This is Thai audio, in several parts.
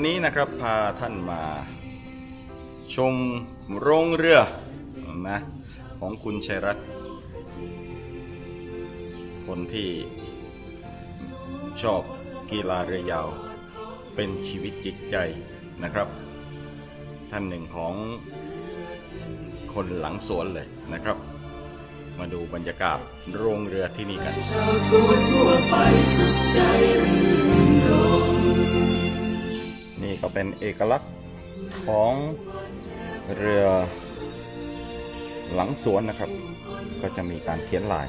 วันนี้นะครับพาท่านมาชมโรงเรือนะของคุณชัยรัตน์คนที่ชอบกีฬาเรือยาว เป็นชีวิตจิตใจนะครับ ท่านหนึ่งของคนหลังสวนเลยนะครับ มาดูบรรยากาศโรงเรือที่นี่กันชาวสวนทั่วไปสุขใจรื่นรม ก็เป็นเอกลักษณ์ของเรือหลังสวนนะครับ ก็จะมีการเขียนลาย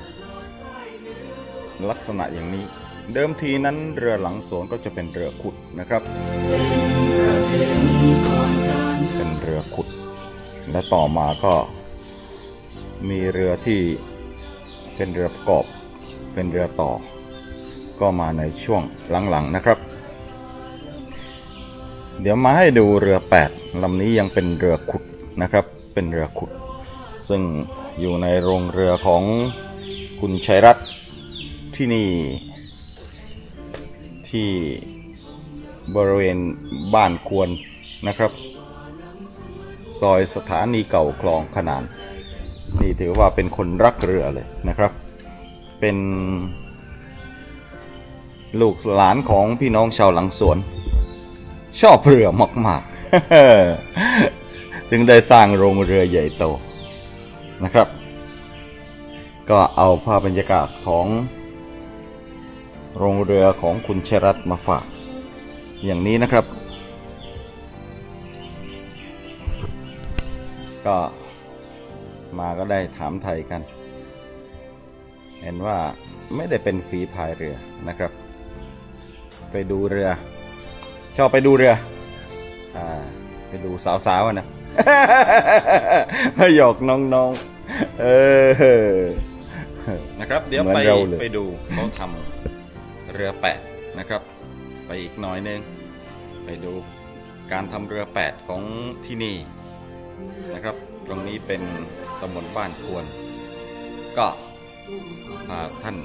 ลักษณะอย่างนี้ เดิมทีนั้นเรือหลังสวนก็จะเป็นเรือขุดนะครับ เป็นเรือขุด และต่อมาก็มีเรือที่เป็นเรือประกอบ เป็นเรือต่อ ก็มาในช่วงหลังๆนะครับ เดี๋ยวมาให้ดูเรือ 8ลำนี้ยังเป็นเรือขุดนะครับ เป็นเรือขุด ซึ่งอยู่ในโรงเรือของคุณชัยรัตน์ที่นี่ที่บริเวณบ้านควรนะครับ ซอยสถานีเก่าคลองขนาน นี่ถือว่าเป็นคนรักเรือเลยนะครับ เป็นลูกหลานของพี่น้องชาวหลังสวน ชอบเรือมากๆ จึงได้สร้างโรงเรือใหญ่โตนะครับ ก็เอาภาพบรรยากาศของ โรงเรือของคุณชรัตมาฝาก อย่างนี้นะครับ ก็มาก็ได้ถามไทยกัน เห็นว่าไม่ได้เป็นฝีพายเรือนะครับ ไปดูเรือ ชอบไปดูเรืออ่าไปดูสาวๆอะนะหยอกน้องๆ เออ นะครับ เดี๋ยวเหมือนไปเราเลย ไปดูเขาทำเรือแปดนะครับ ไปอีกหน่อยนึง ไปดูการทำเรือแปดของที่นี่นะครับ ตรงนี้เป็นตำบลบ้านควร ก็พาท่าน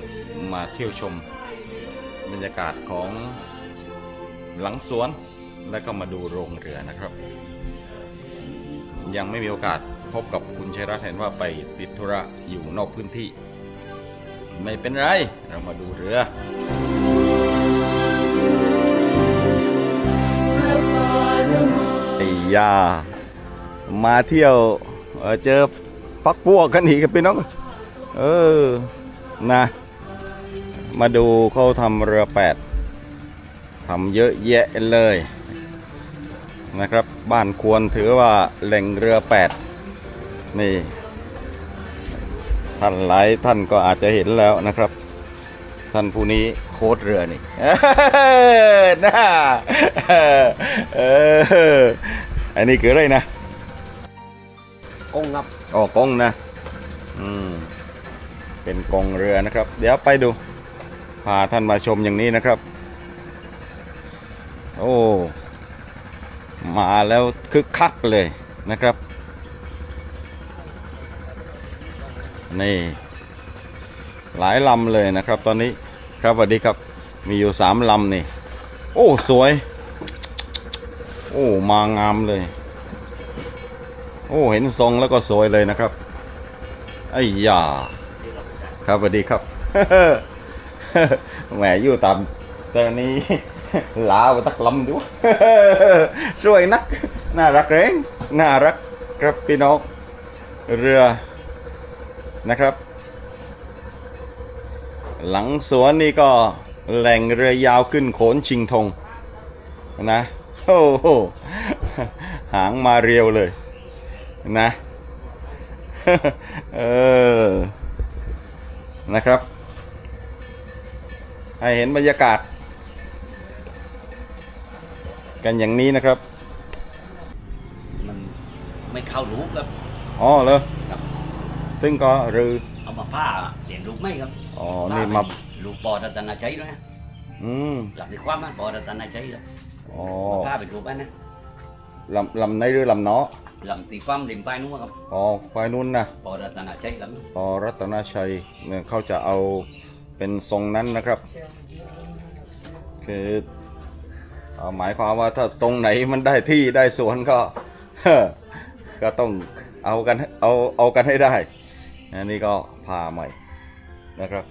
มาเที่ยวชมบรรยากาศของ หลังสวนแล้วก็มาดูโรงเรือนะครับ ยังไม่มีโอกาสพบกับคุณชัยรัตน์เห็นว่าไปติดธุระอยู่นอกพื้นที่ ไม่เป็นไร เรามาดูเรือไอ้ยา มาเที่ยวเเจอพักพวกกันอีกครับพี่น้อง เออ นะ มาดูเขาทำเรือแปด ทำเยอะแยะเลยนะครับ บ้านควรถือว่าแหล่งเรือแปดนี่ ท่านหลายท่านก็อาจจะเห็นแล้วนะครับ ท่านผู้นี้โค้ดเรือนี่น่าเอออันนี้คืออะไรนะกงครับอ๋อกงนะ อืม เป็นกงเรือนะครับ เดี๋ยวไปดูพาท่านมาชมอย่างนี้นะครับ โอ้ มาแล้วคึกคักเลยนะครับ นี่ หลายลำเลยนะครับ ตอนนี้ครับสวัสดีครับมีอยู่สามลำนี่ โอ้ สวย โอ้ มางามเลย โอ้ เห็นทรงแล้วก็สวยเลยนะครับไอ้ยาครับสวัสดีครับแหมอยู่ตามแต่นี้ ลาไปตักลำดูสวยนัก น่ารักเร่งน่ารักครับพี่น้องเรือนะครับ หลังสวนนี่ก็แหล่งเรือยาวขึ้นโขนชิงธงนะโอ้โหหางมาเรียวเลยนะเออนะครับ ให้เห็นบรรยากาศ กันอย่างนี้นะครับ มันไม่เข้ารูปครับอ๋อเลยครับ ซึ่งก็หรือเอามาผ้าเลี้ยงลูกไม่ครับอ๋อนี่มาลูกปอรัตนาชัยด้วยนะอืมหลักในความมันปอรัตนาชัยครับอ๋อผ้าเป็นรูปนั้นนะลำลำในหรือลำเนาะหลังตีความริมป้ายนู้นครับอ๋อไฟนู้นนะปอรัตนาชัยครับอ๋อรัตนชัยเนี่ยเขาจะเอาเป็นทรงนั้นนะครับคือเอา หมายความว่าถ้าตรงไหนมันได้ที่ได้สวนก็ก็ต้องเอากันเอาเอากันให้ได้อันนี้ก็พาใหม่นะครับ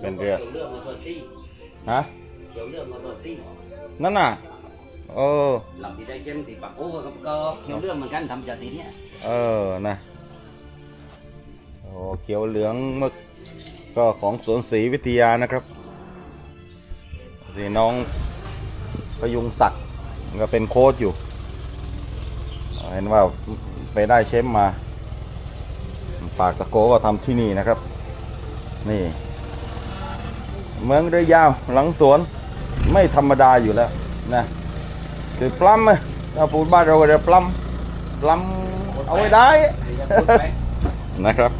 เป็นเรือเกี่ยวเรื่องมาตัวที่ฮะเกี่ยวเรื่องมาตัวที่นั่นน่ะเออลำที่ได้เข้มที่ปักโอ้ก็ก็เกี่ยวเรื่องเหมือนกันทำจากทีเนี้ยเออนะโอ้เขียวเหลืองมึกก็ของสวนศรีวิทยานะครับนี่น้อง พยุงศักดิ์ก็เป็นโค้ชอยู่ เห็นว่าไปได้เชมมา ปากตะโกก็ทำที่นี่นะครับ นี่ เมืองเรือยาวหลังสวนไม่ธรรมดาอยู่แล้วนะคือปล้ำอะถ้าพูดบ้านเราก็เรียกปล้ำปล้ำเอาไว้ได้นะครับ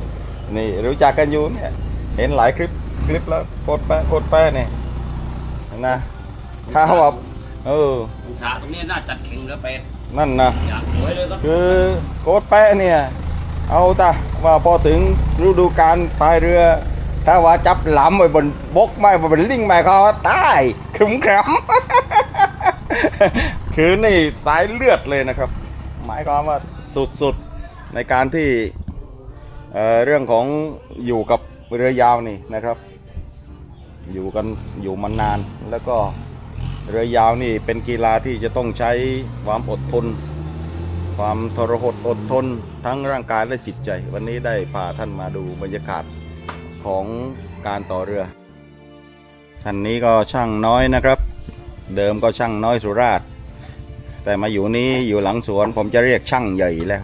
นี่รู้จักกันอยู่เนี่ยเห็นหลายคลิปคลิปแล้วกดแปะกดแปะเนี่ยนะถ้าว่า เออองศาตรงนี้น่าจัดแข่งเรือเป็ดนั่นนะอย่างสวยเลยก็คือโกดแปะเนี่ยเอาตาว่าพอถึงฤดูการพายเรือ ถ้าว่าจับหลำไว้บนบกไม่บนลิงไม่เขาตายขึมครำคือนี่สายเลือดเลยนะครับ หมายความว่าสุดๆในการที่เอ่อเรื่องของอยู่กับเรือยาวนี่นะครับ อยู่กันอยู่มานานแล้วก็ เรือยาวนี่เป็นกีฬาที่จะต้องใช้ความอดทน ความทรหดอดทนทั้งร่างกายและจิตใจ วันนี้ได้พาท่านมาดูบรรยากาศของการต่อเรือท่านนี้ก็ช่างน้อยนะครับ เดิมก็ช่างน้อยสุราษฎร์แต่มาอยู่นี้อยู่หลังสวนผมจะเรียกช่างใหญ่แล้ว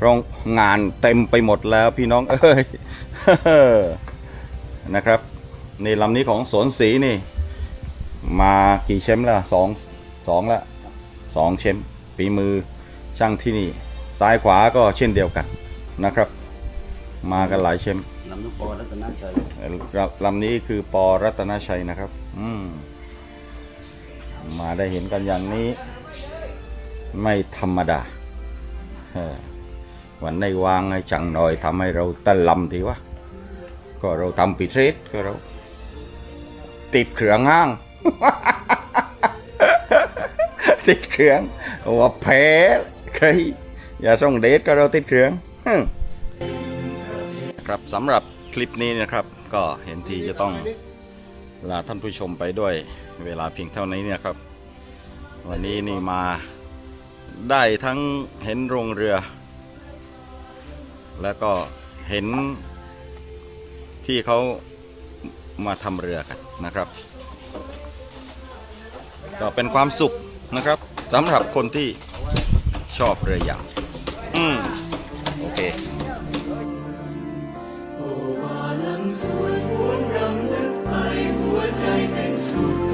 โรงงานเต็มไปหมดแล้วพี่น้องเอ้ยนะครับนี่ลำนี้ของสวนสีนี่ มากี่เชมป์แล้วสองสองล้วสองเชมป์ฝีมือช่างที่นี่ ซ้ายขวาก็เช่นเดียวกันนะครับ มากันหลายเชมป์ลำนี้ปอรัตนชัยลำนี้คือปอรัตนชัยนะครับ อืมมาได้เห็นกันอย่างนี้ ไม่ธรรมดาวันในวางให้จังหน่อยทำให้เราตะลำทีวะก็เราทำปิดเรศก็เราติดเครื่องห้าง ติดเครื่องว่าแพ้ใครอย่าส่งเดทก็เราติดเครื่องครับสำหรับคลิปนี้นะครับ ก็เห็นทีจะต้องลาท่านผู้ชมไปด้วยเวลาเพียงเท่านี้เนะครับ วันนี้นี่มาได้ทั้งเห็นโรงเรือ แล้วก็เห็นที่เขามาทำเรือกันนะครับ ก็เป็นความสุขนะครับสำหรับคนที่ชอบเรือยางอืมโอเคโอวาลังสวยหวนรำลึกไปหัวใจเป็นสุข